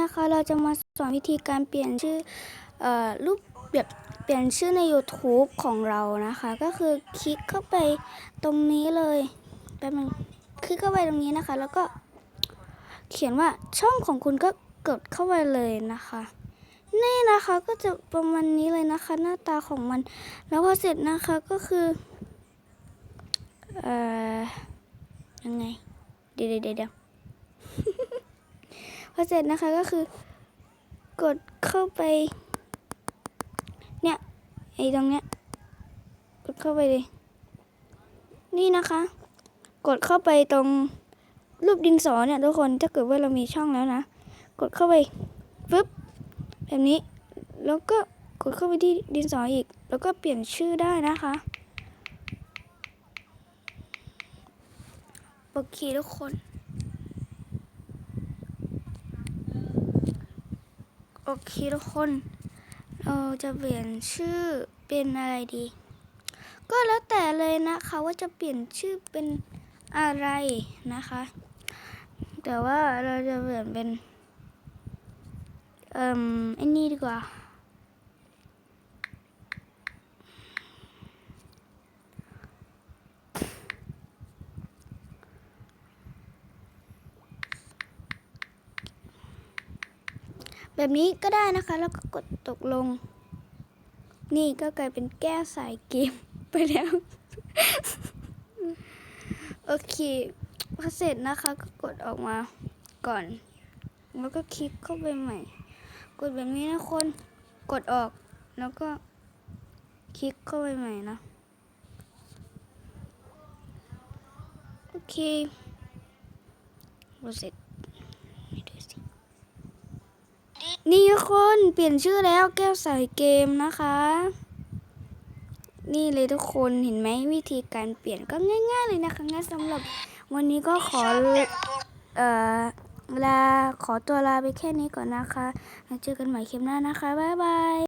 นะคะเราจะมาสอนวิธีการเปลี่ยนชื่ออรูปแบบเปลี่ยนชื่อใน YouTube ของเรานะคะ ก็คือคลิกเข้าไปตรงนี้เลยแป๊บนึงคลิกเข้าไปตรงนี้นะคะ แล้วก็เขียนว่าช่องของคุณก็กดเข้าไปเลยนะคะ นี่นะคะก็จะประมาณนี้เลยนะคะ หน้าตาของมัน แล้วพอเสร็จนะคะก็คือเอ่อยังไงเดี๋ยวเดี๋ยว พอเสร็จนะคะก็คือกดเข้าไป เนี่ยไอ้ตรงเนี้ยกดเข้าไปเลย นี่นะคะ กดเข้าไปตรงรูปดินสอเนี่ยทุกคนถ้าเกิดว่าเรามีช่องแล้วนะ กดเข้าไปปึ๊บแบบนี้ แล้วก็กดเข้าไปที่ดินสออีก แล้วก็เปลี่ยนชื่อได้นะคะโอเคทุกคน โอ เคทุกคน เราจะเปลี่ยนชื่อเป็นอะไรดี ก็แล้วแต่เลยนะคะว่าจะเปลี่ยนชื่อเป็นอะไรนะคะ แต่ว่าเราจะเปลี่ยนเป็น เอ่มไอ้นี่ดีกว่า แบบนี้ก็ได้นะคะ แล้วก็กดตกลง นี่ก็กลายเป็นแก้สายเกมไปแล้ว โอเคพอเสร็จนะคะก็กดออกมาก่อน แล้วก็คลิกเข้าไปใหม่ กดแบบนี้นะคน กดออก แล้วก็คลิกเข้าไปใหม่นะ โอเคพอเสร็จไม่ดูสิ นี่ทุกคนเปลี่ยนชื่อแล้วแก้วใส่เกมนะคะ นี่เลยทุกคนเห็นไหมวิธีการเปลี่ยนก็ง่าย ๆ เลยนะคะงั้นสำหรับวันนี้ก็ขอเอ่อลาขอตัวลาไปแค่นี้ก่อนนะคะแล้วเจอกันใหม่คลิปหน้านะคะบ๊ายบาย